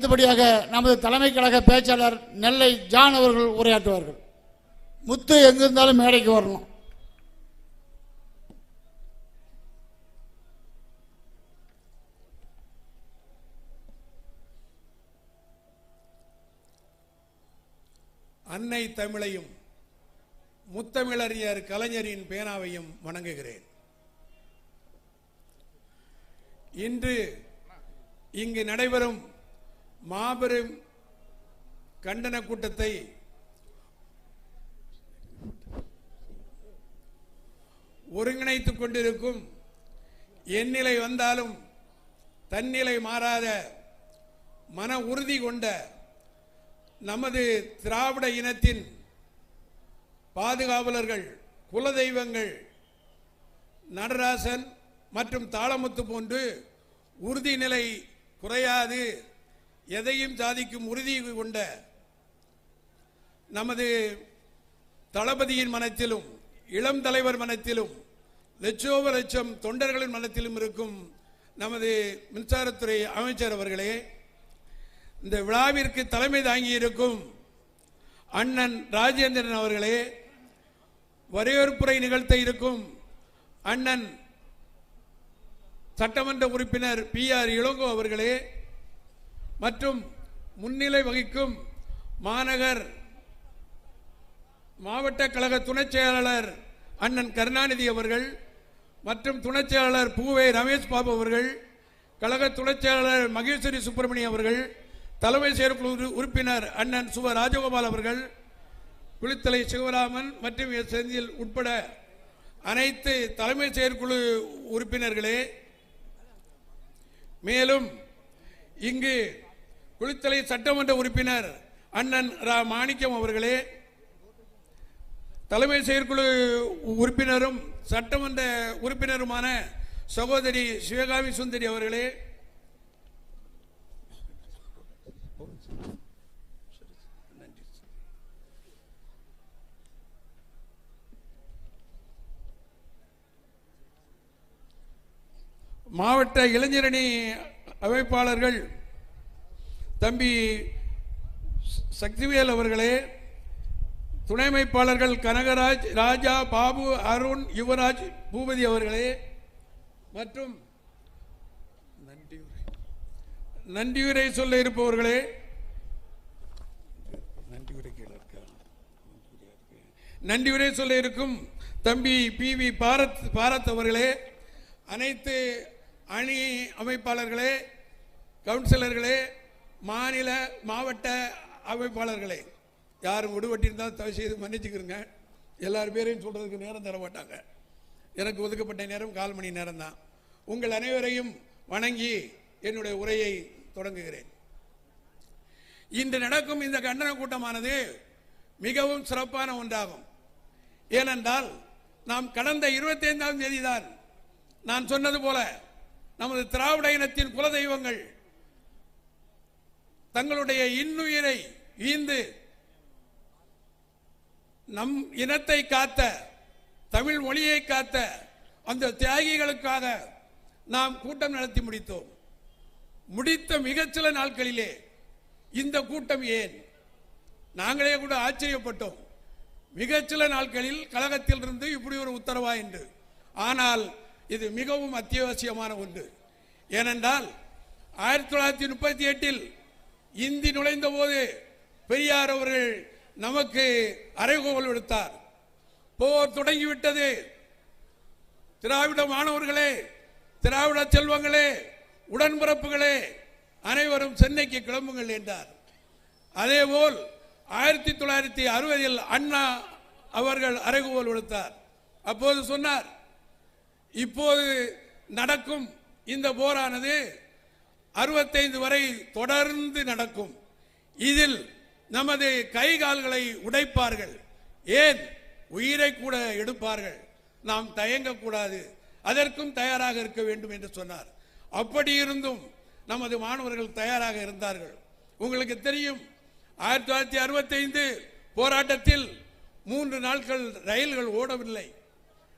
அடுத்தபடியாக நமது தலைமை கழக பேச்சாளர் நெல்லை ஜான் அவர்கள் உரையாற்றுவார்கள். முத்து எங்கிருந்தாலும் மேடைக்கு வரணும். அன்னை தமிழையும் முத்தமிழறிஞர் கலைஞரின் பேனாவையும் வணங்குகிறேன். இன்று இங்கு நடைபெறும் மாபெரும் கண்டன கூட்டத்தை ஒருங்கிணைத்துக் கொண்டிருக்கும் எந்நிலை வந்தாலும் தன்னிலை மாறாத மன உறுதி கொண்ட நமது திராவிட இனத்தின் பாதுகாவலர்கள் குலதெய்வங்கள் நடராசன் மற்றும் தாளமுத்து போன்று உறுதிநிலை குறையாது. எதையும் சாதிக்கும் உறுதி கொண்ட நமது தளபதியின் மனத்திலும் இளம் தலைவர் மனத்திலும் லட்சோப லட்சம் தொண்டர்களின் மனத்திலும் இருக்கும் நமது மின்சாரத்துறை அமைச்சர் அவர்களே இந்த விழாவிற்கு தலைமை தாங்கியிருக்கும் அண்ணன் ராஜேந்திரன் அவர்களே வரவேற்புரை நிகழ்த்த இருக்கும் அண்ணன் சட்டமன்ற உறுப்பினர் பி ஆர் இளங்கோ அவர்களே மற்றும் முன்னிலை வகிக்கும் மாநகர் மாவட்ட கழக துணைச் செயலாளர் அண்ணன் கருணாநிதி அவர்கள் மற்றும் துணைச் செயலாளர் பூவே ரமேஷ் பாபு அவர்கள் கழக துணைச் செயலாளர் மகேஸ்வரி சுப்பிரமணியம் அவர்கள் தலைமை செயற்குழு உறுப்பினர் அண்ணன் சுவ ராஜகோபால் அவர்கள் குளித்தலை சிவராமன் மற்றும் செந்தில் உட்பட அனைத்து தலைமை செயற்குழு உறுப்பினர்களே. மேலும் இங்கு குளித்தலை சட்டமன்ற உறுப்பினர் அண்ணன் ரா மாணிக்கம் அவர்களே தலைமை செயற்குழு உறுப்பினரும் சட்டமன்ற உறுப்பினருமான சகோதரி சிவகாமி சுந்தரி அவர்களே மாவட்ட இளைஞரணி அமைப்பாளர்கள் தம்பி சக்திவேல் அவர்களே துணை அமைப்பாளர்கள் கனகராஜ் ராஜா பாபு அருண் யுவராஜ் பூபதி அவர்களே மற்றும் நன்றியுரை. நன்றியுரை சொல்ல இருப்பவர்களே நன்றியுரை நன்றியுரை சொல்ல இருக்கும் தம்பி பி வி பாரத் பாரத் அவர்களே அனைத்து அணி அமைப்பாளர்களே கவுன்சிலர்களே மாநில மாவட்ட அமைப்பாளர்களே யாரும் விடுபட்டிருந்தால் தயவு செய்து மன்னிச்சுக்கிறங்க எல்லார் பேரையும் சொல்கிறதுக்கு நேரம் தர மாட்டாங்க எனக்கு ஒதுக்கப்பட்ட நேரம் கால் மணி நேரம் தான் உங்கள் அனைவரையும் வணங்கி என்னுடைய உரையை தொடங்குகிறேன். இன்று நடக்கும் இந்த கண்டன கூட்டமானது மிகவும் சிறப்பான ஒன்றாகும். ஏனென்றால் நாம் கடந்த இருபத்தைந்தாம் தேதி தான் நான் சொன்னது போல நமது திராவிட இனத்தின் குலதெய்வங்கள் தங்களுடைய இன்னுயிரை ஈந்து நம் இனத்தை காத்த தமிழ் மொழியை காத்த அந்த தியாகிகளுக்காக நாம் கூட்டம் நடத்தி முடித்தோம். முடித்த மிகச்சில நாட்களிலே இந்த கூட்டம் ஏன்? நாங்களே கூட ஆச்சரியப்பட்டோம். மிகச்சில நாட்களில் கழகத்திலிருந்து இப்படி ஒரு உத்தரவா என்று. ஆனால் இது மிகவும் அத்தியாவசியமான ஒன்று. ஏனென்றால் ஆயிரத்தி தொள்ளாயிரத்தி முப்பத்தி எட்டில் இந்தி நுழைந்த போது பெரியார் அவர்கள் நமக்கு அறைகோவல் விடுத்தார். போர் தொடங்கிவிட்டது. திராவிட மாணவர்களே திராவிட செல்வங்களே உடன்பிறப்புகளே அனைவரும் சென்னைக்கு கிளம்புங்கள் என்றார். அதேபோல் ஆயிரத்தி தொள்ளாயிரத்தி அறுபதில் அண்ணா அவர்கள் அறைகோவல் விடுத்தார். அப்போது சொன்னார் இப்போது நடக்கும் இந்த போரானது அறுபத்தைந்து வரை தொடர்ந்து நடக்கும். இதில் நமது கை கால்களை உடைப்பார்கள். ஏன்? உயிரை கூட எடுப்பார்கள். நாம் தயங்கக்கூடாது. அதற்கும் தயாராக இருக்க வேண்டும் என்று சொன்னார். அப்படி இருந்தும் நமது மாணவர்கள் தயாராக இருந்தார்கள். உங்களுக்கு தெரியும் ஆயிரத்தி தொள்ளாயிரத்தி அறுபத்தைந்து போராட்டத்தில் மூன்று நாட்கள் ரயில்கள் ஓடவில்லை.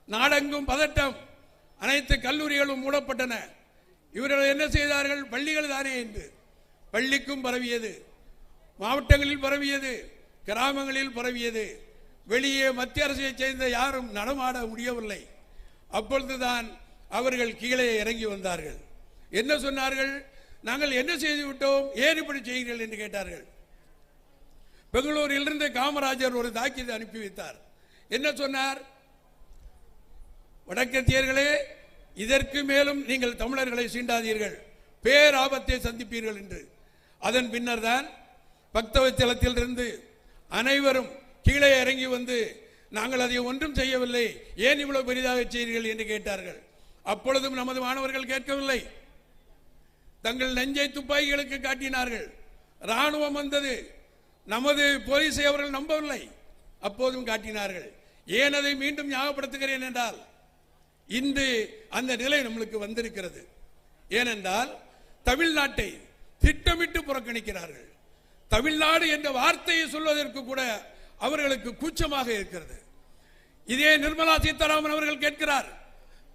நாடெங்கும் பதட்டம். அனைத்து கல்லூரிகளும் மூடப்பட்டன. இவர்கள் என்ன செய்தார்கள்? பள்ளிகள் தானே என்று பள்ளிக்கும் பரவியது. மாவட்டங்களில் பரவியது. கிராமங்களில் பரவியது. வெளியே மத்திய அரசை சேர்ந்த யாரும் நடமாட முடியவில்லை. அப்பொழுதுதான் அவர்கள் கீழே இறங்கி வந்தார்கள். என்ன சொன்னார்கள்? நாங்கள் என்ன செய்து விட்டோம்? ஏன் இப்படி செய்கிறீர்கள்? என்று கேட்டார்கள். பெங்களூரிலிருந்து காமராஜர் ஒரு தாக்கியத்தை அனுப்பி வைத்தார். என்ன சொன்னார்? வடக்கத்தியர்களே இதற்கு மேலும் நீங்கள் தமிழர்களை சீண்டாதீர்கள். பேராபத்தை சந்திப்பீர்கள் என்று அதன் பின்னர் தான் பக்தவச்சலத்தில் இருந்து அனைவரும் கீழே இறங்கி வந்து நாங்கள் அதை ஒன்றும் செய்யவில்லை. ஏன் இவ்வளவு பெரிதாக செய்கிறீர்கள்? என்று கேட்டார்கள். அப்பொழுதும் நமது மாணவர்கள் கேட்கவில்லை. தங்கள் நெஞ்சை துப்பாக்கிகளுக்கு காட்டினார்கள். ராணுவம் வந்தது. நமது போலீஸை அவர்கள் நம்பவில்லை. அப்போதும் காட்டினார்கள். ஏன் அதை மீண்டும் ஞாபகப்படுத்துகிறேன்? என்றால் இன்று அந்த நிலை நம்மளுக்கு வந்திருக்கிறது. ஏனென்றால் தமிழ்நாட்டை திட்டமிட்டு புறக்கணிக்கிறார்கள். தமிழ்நாடு என்ற வார்த்தையை சொல்வதற்கு கூட அவர்களுக்கு கூச்சமாக இருக்கிறது. இதே நிர்மலா சீதாராமன் அவர்கள் கேட்கிறார்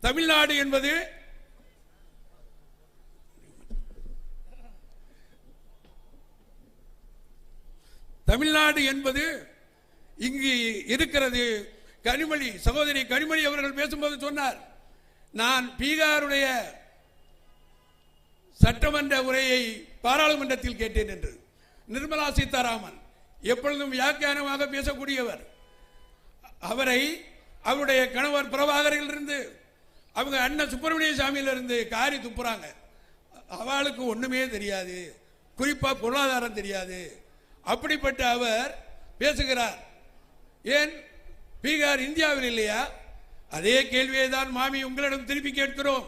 தமிழ்நாடு என்பது தமிழ்நாடு என்பது இங்கு இருக்கிறது கனிமொழி சகோதரி கனிமொழி அவர்கள் பேசும்போது சொன்னார் நான் பீகாருடைய சட்டமன்ற உரையை பாராளுமன்றத்தில் கேட்டேன் என்று. நிர்மலா சீதாராமன் எப்பொழுதும் வியாக்கியானமாக பேசக்கூடியவர். அவரை அவருடைய கணவர் பிரபாகரிலிருந்து அவங்க அண்ணன் சுப்பிரமணிய சாமியிலிருந்து காரி துப்புறாங்க. அவளுக்கு ஒன்றுமே தெரியாது. குறிப்பாக பொருளாதாரம் தெரியாது. அப்படிப்பட்ட அவர் பேசுகிறார். ஏன்? பீகார் இந்தியாவில் இல்லையா? அதே கேள்வியை தான் மாமி உங்களிடம் திருப்பி கேட்கிறோம்.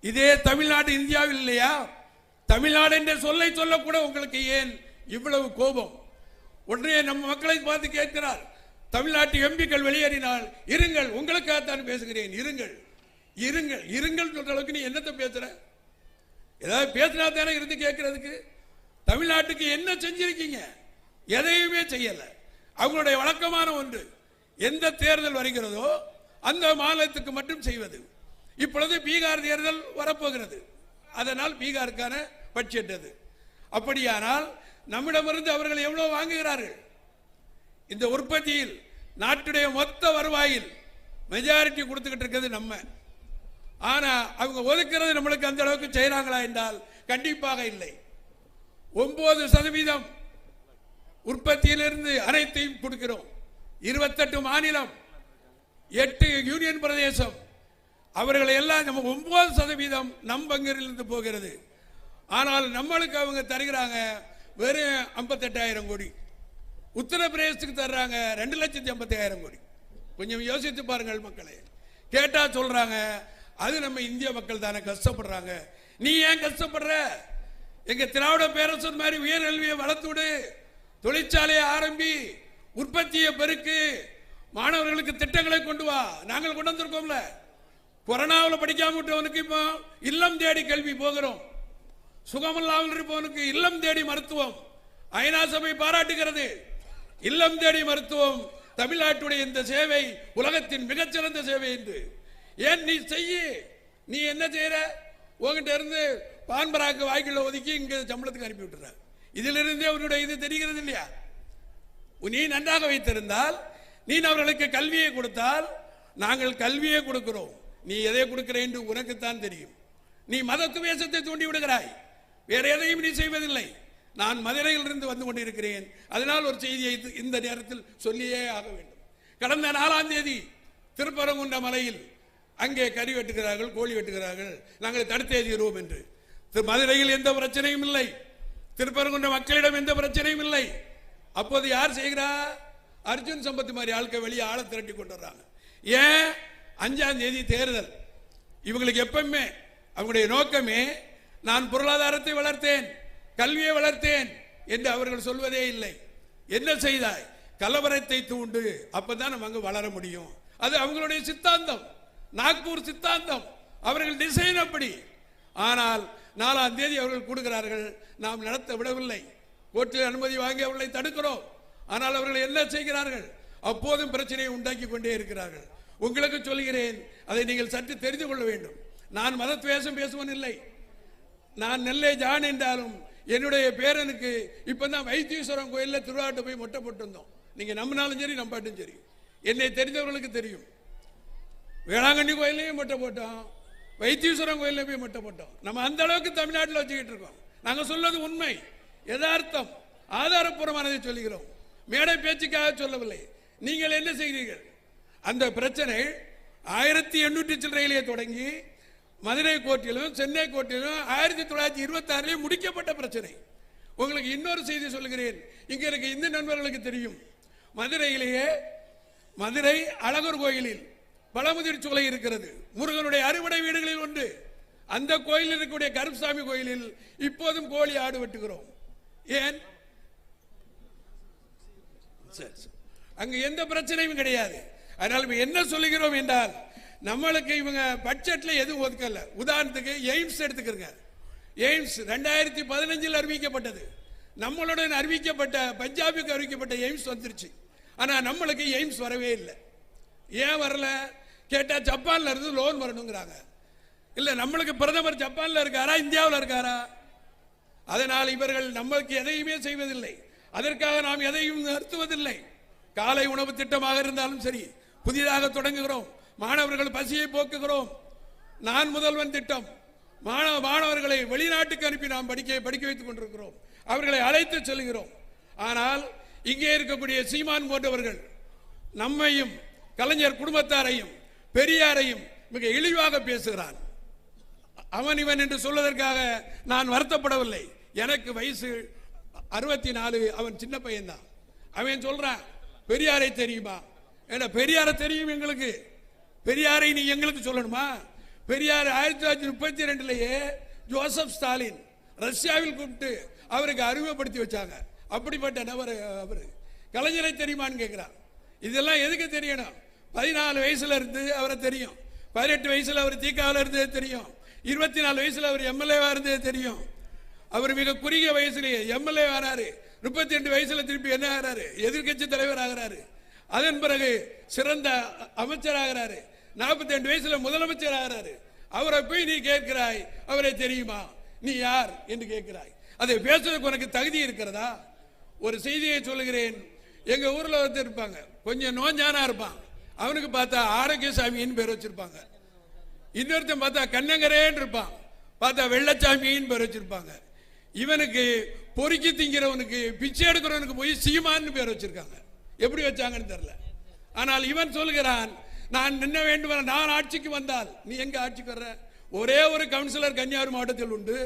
இதே தமிழ்நாடு இந்தியாவில் இல்லையா? தமிழ்நாடு என்ற சொல்லை சொல்லக்கூட உங்களுக்கு ஏன் இவ்வளவு கோபம்? உடனே நம்ம மக்களை பார்த்து கேட்கிறார். தமிழ்நாட்டு எம்பிக்கள் வெளியேறினால் இருங்கள் உங்களுக்காகத்தான் பேசுகிறேன் இருங்கள் இருங்கள் இருங்கள் சொல்ற அளவுக்கு நீ என்னத்தை பேசுற? ஏதாவது பேசினா தானே இருந்து கேட்கறதுக்கு? தமிழ்நாட்டுக்கு என்ன செஞ்சிருக்கீங்க? எதையுமே செய்யலை. அவங்களுடைய வழக்கமான ஒன்று எந்த தேர்தல் வருகிறதோ அந்த மாநிலத்துக்கு மட்டும் செய்வது. இப்பொழுது பீகார் தேர்தல் வரப்போகிறது. அதனால் பீகாருக்கான பட்ஜெட் அது. அப்படியானால் நம்மிடமிருந்து அவர்கள் எவ்வளவு வாங்குகிறார்கள்? இந்த உற்பத்தியில் நாட்டுடைய மொத்த வருவாயில் மெஜாரிட்டி கொடுத்துக்கிட்டு இருக்கிறது நம்ம. ஆனா அவங்க ஒதுக்கிறது நம்மளுக்கு அந்த அளவுக்கு செய்யறாங்களா என்றால் கண்டிப்பாக இல்லை. ஒன்பது சதவீதம் உற்பத்தியிலிருந்து அனைத்தையும் கொடுக்கிறோம். இருபத்தெட்டு மாநிலம் எட்டு யூனியன் பிரதேசம். அவர்களை எல்லாம் நம்ம ஒன்பது சதவீதம் நம் பங்கிலிருந்து போகிறது. ஆனால் நம்மளுக்கு அவங்க தருகிறாங்க வெறும் ஐம்பத்தெட்டாயிரம் கோடி. உத்தரப்பிரதேசத்துக்கு தர்றாங்க ரெண்டு லட்சத்தி ஐம்பத்தாயிரம் கோடி. கொஞ்சம் யோசித்து பாருங்கள் மக்களே. கேட்டால் சொல்கிறாங்க அது நம்ம இந்திய மக்கள் தானே கஷ்டப்படுறாங்க. நீ ஏன் கஷ்டப்படுற? எங்கள் திராவிட பேரரசர் மாதிரி உயர்கல்வியை வளர்த்து விடு. தொழிற்சாலையை ஆரம்பி உற்பத்தியை பெருக்கு மாணவர்களுக்கு திட்டங்களை கொண்டு வா. நாங்கள் கொண்டு வந்திருக்கோம்ல. கொரோனாவில் படிக்காம விட்டவனுக்கு இப்போ இல்லம் தேடி கல்வி போகிறோம். சுகமில்லாமல் இருப்பவனுக்கு இல்லம் தேடி மருத்துவம். ஐநா சபை பாராட்டுகிறது. இல்லம் தேடி மருத்துவம். தமிழ்நாட்டுடைய இந்த சேவை உலகத்தின் மிகச்சிறந்த சேவை என்று. ஏன் நீ செய்ய? நீ என்ன செய்யற? உங்ககிட்ட இருந்து பான்பராக்கு வாய்க்குள்ள ஒதுக்கி இங்கே சம்பளத்துக்கு அனுப்பி விட்டுற இதிலிருந்தே உன்னுடைய இது தெரிகிறது இல்லையா? நீ நன்றாக வைத்திருந்தால் நீ அவர்களுக்கு கல்வியை கொடுத்தால் நாங்கள் கல்வியை கொடுக்கிறோம். நீ எதை கொடுக்கிற என்று உனக்குத்தான் தெரியும். நீ மத துவேஷத்தை தூண்டி விடுகிறாய். வேற எதையும் நீ செய்வதில்லை. நான் மதுரையில் இருந்து வந்து கொண்டிருக்கிறேன். அதனால் ஒரு செய்தியை இந்த நேரத்தில் சொல்லியே ஆக வேண்டும். கடந்த நாலாம் தேதி திருப்பரங்குன்ற மலையில் அங்கே கறி வெட்டுகிறார்கள் கோழி வெட்டுகிறார்கள். நாங்கள் தடுத்து எழுதுகிறோம் என்று. திரு- மதுரையில் எந்த பிரச்சனையும் இல்லை. திருப்பரங்குன்ற மக்களிடம் எந்த பிரச்சனையும் இல்லை. அப்போது யார் செய்கிறா? அர்ஜுன் சம்பத் மாதிரி ஆட்கள் வெளியே ஆளை திரட்டி கொண்டு வர்றாங்க. ஏன்? அஞ்சாம் தேதி தேர்தல். இவங்களுக்கு எப்பவுமே அவங்களுடைய நோக்கமே நான் பொருளாதாரத்தை வளர்த்தேன் கல்வியை வளர்த்தேன் என்று அவர்கள் சொல்வதே இல்லை. என்ன செய்தாய்? கலவரத்தை தூண்டு. அப்பதான் நம்ம அங்கே வளர முடியும். அது அவங்களுடைய சித்தாந்தம். நாக்பூர் சித்தாந்தம். அவர்கள் டிசைன் அப்படி. ஆனால் நாலாம் தேதி அவர்கள் கொடுக்கிறார்கள் நாம் நடத்த விடவில்லை. கோர்ட்டில் அனுமதி வாங்கி அவர்களை தடுக்கிறோம். ஆனால் அவர்கள் என்ன செய்கிறார்கள்? அப்போதும் பிரச்சனையை உண்டாக்கி கொண்டே இருக்கிறார்கள். உங்களுக்கு சொல்கிறேன் அதை நீங்கள் சற்று தெரிந்து கொள்ள வேண்டும். நான் மதத்வேஷம் பேசுவன் இல்லை. நான் நெல்லை ஜான் என்றாலும் என்னுடைய பேரனுக்கு இப்போ தான் வைத்தீஸ்வரம் கோயிலில் திருவாட்டு போய் மொட்டை போட்டிருந்தோம். நீங்கள் நம்பினாலும் சரி நம்பாட்டும் சரி. என்னை தெரிந்தவர்களுக்கு தெரியும். வேளாங்கண்ணி கோயிலையும் மொட்டை போட்டோம். வைத்தீஸ்வரன் கோயிலில் போய் மட்டப்பட்டோம் போட்டோம். நம்ம அந்த அளவுக்கு தமிழ்நாட்டில் வச்சுக்கிட்டு இருக்கோம். நாங்கள் சொல்வது உண்மை. யதார்த்தம். ஆதாரப்பூர்வமானதை சொல்லுகிறோம். மேடை பேச்சுக்காக சொல்லவில்லை. நீங்கள் என்ன செய்கிறீர்கள் அந்த பிரச்சனை ஆயிரத்தி எண்ணூற்றி சில்லறையிலே தொடங்கி மதுரை கோர்ட்டிலும் சென்னை கோர்ட்டிலும் ஆயிரத்தி தொள்ளாயிரத்தி இருபத்தாறுலேயும் முடிக்கப்பட்ட பிரச்சனை. உங்களுக்கு இன்னொரு செய்தி சொல்கிறேன் இங்கே இருக்க இந்து நண்பர்களுக்கு தெரியும். மதுரையிலேயே மதுரை அழகர் கோயிலில் பழமுதிர் சோலை இருக்கிறது. முருகனுடைய அறுவடை வீடுகளில் ஒன்று. அந்த கோயிலில் இருக்கக்கூடிய கருப்சாமி கோயிலில் இப்போதும் கோழி ஆடு வெட்டுகிறோம். ஏன்? சரி, சரி. எந்த பிரச்சனையும் கிடையாது. அதனால் என்ன சொல்லுகிறோம் என்றால் நம்மளுக்கு இவங்க பட்ஜெட்ல எதுவும் ஒதுக்கல. உதாரணத்துக்கு எய்ம்ஸ் எடுத்துக்கிறங்க. எய்ம்ஸ் ரெண்டாயிரத்தி பதினஞ்சில் அறிவிக்கப்பட்டது. நம்மளுடன் அறிவிக்கப்பட்ட பஞ்சாபுக்கு அறிவிக்கப்பட்ட எய்ம்ஸ் வந்துருச்சு. ஆனால் நம்மளுக்கு எய்ம்ஸ் வரவே இல்லை. ஏன் வரல? கேட்டால் ஜப்பானில் இருந்து லோன் வரணுங்கிறாங்க. இல்லை நம்மளுக்கு பிரதமர் ஜப்பானில் இருக்காரா இந்தியாவில் இருக்காரா? அதனால் இவர்கள் நம்மளுக்கு எதையுமே செய்வதில்லை. அதற்காக நாம் எதையும் நிறுத்துவதில்லை. காலை உணவு திட்டமாக இருந்தாலும் சரி புதிதாக தொடங்குகிறோம். மாணவர்கள் பசியை போக்குகிறோம். நான் முதல்வன் திட்டம். மாணவ மாணவர்களை வெளிநாட்டுக்கு அனுப்பி நாம் படிக்க படிக்க வைத்துக் கொண்டிருக்கிறோம். அவர்களை அழைத்து செல்கிறோம். ஆனால் இங்கே இருக்கக்கூடிய சீமான் போன்றவர்கள் நம்மையும் கலைஞர் குடும்பத்தாரையும் பெரியாரையும் மிக இழிவாக பேசுகிறான். அவன் இவன் என்று சொல்வதற்காக நான் வருத்தப்படவில்லை. எனக்கு வயசு அறுபத்தி நாலு அவன் சின்ன பையன்தான். அவன் சொல்றான் பெரியாரை தெரியுமா? ஏன்னா பெரியாரை தெரியும் எங்களுக்கு. பெரியாரை நீ எங்களுக்கு சொல்லணுமா? பெரியார் ஆயிரத்தி தொள்ளாயிரத்தி முப்பத்தி ரெண்டுலயே ஜோசப் ஸ்டாலின் ரஷ்யாவில் கூப்பிட்டு அவருக்கு அறிமுகப்படுத்தி வச்சாங்க. அப்படிப்பட்ட நபர் அவர். கலைஞரை தெரியுமான்னு கேட்கிறார் இதெல்லாம் எதுக்கு தெரியணும்? பதினாலு வயசுல இருந்து அவரை தெரியும். பதினெட்டு வயசுல அவர் தீக்காவில் இருந்தது தெரியும். இருபத்தி நாலு வயசுல அவர் எம்எல்ஏவா இருந்தது தெரியும். அவர் மிக குறுகிய வயசுலேயே எம்எல்ஏ ஆனாரு. முப்பத்தி ரெண்டு வயசுல திருப்பி என்ன ஆகிறாரு? எதிர்க்கட்சி தலைவர் ஆகிறாரு. அதன் பிறகு சிறந்த அமைச்சர் ஆகிறாரு. நாற்பத்தி ரெண்டு வயசுல முதலமைச்சர் ஆகிறாரு. அவரை போய் நீ கேட்கிறாய் அவரை தெரியுமா? நீ யார் என்று கேட்கிறாய். அதை பேசுறதுக்கு உனக்கு தகுதி இருக்கிறதா? ஒரு செய்தியை சொல்லுகிறேன். எங்க ஊர்ல ஒருத்தர் இருப்பாங்க. கொஞ்சம் நோஞ்சானா இருப்பான். அவனுக்கு பார்த்தா ஆரோக்கியசாமின்னு பேர் வச்சிருப்பாங்க. இன்னொருத்தன் பார்த்தா கண்ணங்கரேன்னு இருப்பான். பார்த்தா வெள்ளச்சாமின்னு பேர் வச்சிருப்பாங்க. இவனுக்கு பொறுக்கி திங்கிறவனுக்கு பிச்சை எடுக்கிறவனுக்கு போய் சீமான்னு பேர் வச்சிருக்காங்க. எப்படி வச்சாங்கன்னு தெரில ஆனால் இவன் சொல்கிறான் நான் நின்ன வேண்டும் நான் ஆட்சிக்கு வந்தால். நீ எங்க ஆட்சிக்கு வர்ற? ஒரே ஒரு கவுன்சிலர் கன்னியாகுமரி மாவட்டத்தில் உண்டு.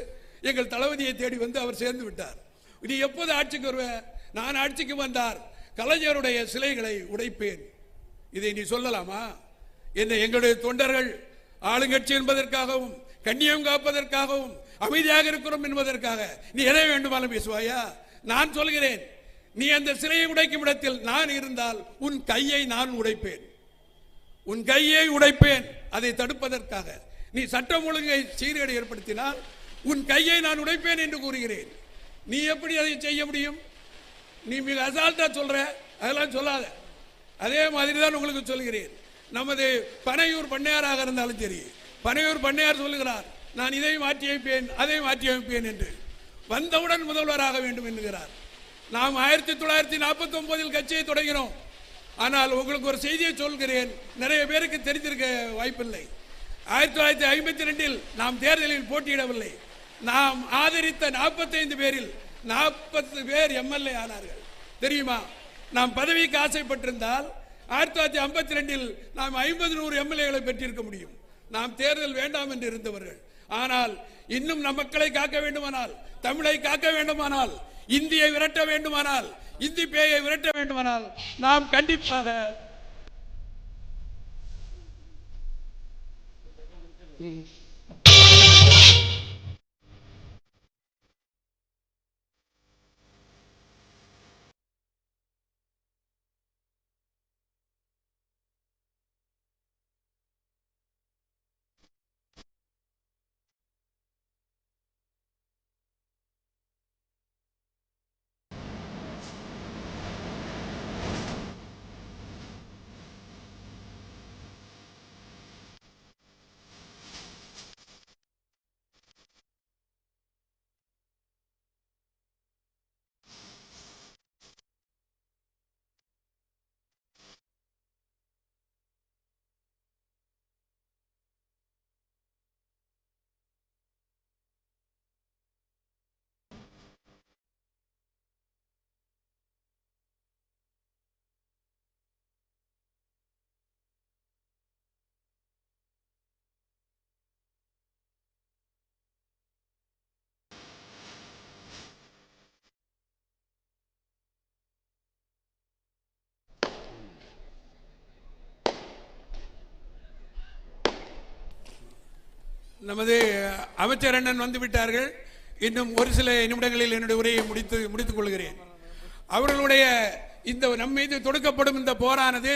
எங்கள் தளபதியை தேடி வந்து அவர் சேர்ந்து விட்டார். நீ எப்போது ஆட்சிக்கு வருவ? நான் ஆட்சிக்கு வந்தார் கலைஞருடைய சிலைகளை உடைப்பேன். இதை நீ சொல்லலாமா? என்ன எங்களுடைய தொண்டர்கள் ஆளுங்கட்சி என்பதற்காகவும் கண்ணியம் காப்பதற்காகவும் அமைதியாக இருக்கிறோம் என்பதற்காக நீ எதை வேண்டுமானாலும் பேசுவாயா? நான் சொல்கிறேன் நீ அந்த சிலையை உடைக்கும் இடத்தில் நான் இருந்தால் உன் கையை நான் உடைப்பேன். உன் கையை உடைப்பேன். அதை தடுப்பதற்காக. நீ சட்டம் ஒழுங்கை சீர்கேடு ஏற்படுத்தினால் உன் கையை நான் உடைப்பேன் என்று கூறுகிறேன். நீ எப்படி அதை செய்ய முடியும்? நீ மிக அசால்ட்டா சொல்ற. அதெல்லாம் சொல்லாத. அதே மாதிரி தான் உங்களுக்கு சொல்கிறேன் நமது பனையூர் பண்ணையாராக இருந்தாலும் சரி பனையூர் பண்ணையார் சொல்லுகிறார் நான் இதை மாற்றி வைப்பேன் அதை மாற்றி வைப்பேன் என்று. வந்தவுடன் முதல்வராக வேண்டும் என்கிறார். நாம் ஆயிரத்தி தொள்ளாயிரத்தி நாற்பத்தி ஒன்பதில் கட்சியை தொடங்கினோம். ஆனால் உங்களுக்கு ஒரு செய்தியை சொல்கிறேன். நிறைய பேருக்கு தெரிந்திருக்க வாய்ப்பில்லை. ஆயிரத்தி தொள்ளாயிரத்தி ஐம்பத்தி ரெண்டில் நாம் தேர்தலில் போட்டியிடவில்லை. நாம் ஆதரித்த நாற்பத்தைந்து பேரில் நாற்பது பேர் எம்எல்ஏ ஆனார்கள். தெரியுமா? நாம் பதவிக்கு ஆசைப்பட்டிருந்தால் ஆயிரத்தி தொள்ளாயிரத்தி ஐம்பத்தி ரெண்டில் நாம் ஐம்பது நூறு எம்எல்ஏகளை பெற்றிருக்க முடியும் நாம் தேர்தல் வேண்டாம் என்று இருந்தவர்கள் ஆனால் இன்னும் நமக்களை காக்க வேண்டுமானால் தமிழை காக்க வேண்டுமானால் இந்தியை விரட்ட வேண்டுமானால் இந்தி பேயை விரட்ட வேண்டுமானால் நாம் கண்டிப்பாக Mm-hmm. நமது அமைச்சர் அண்ணன் வந்து விட்டார்கள். இன்னும் ஒரு சில நிமிடங்களில் என்னுடைய உரையை முடித்து முடித்துக் கொள்கிறேன். அவர்களுடைய இந்த நம் மீது தொடுக்கப்படும் இந்த போரானது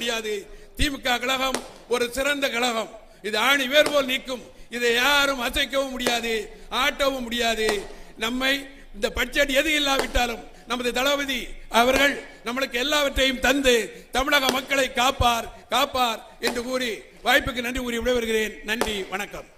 முடியாது. திமுக கழகம் ஒரு சிறந்த கழகம். இது ஆணி வேர் போல் நீக்கும் இதை யாரும் அசைக்கவும் முடியாது ஆட்டவும் முடியாது. நம்மை இந்த பட்ஜெட் எது இல்லாவிட்டாலும் நமது தளபதி அவர்கள் நம்மளுக்கு எல்லாவற்றையும் தந்து தமிழக மக்களை காப்பார் காப்பார் என்று கூறி வாய்ப்புக்கு நன்றி கூறி விடைபெறுகிறேன். நன்றி வணக்கம்.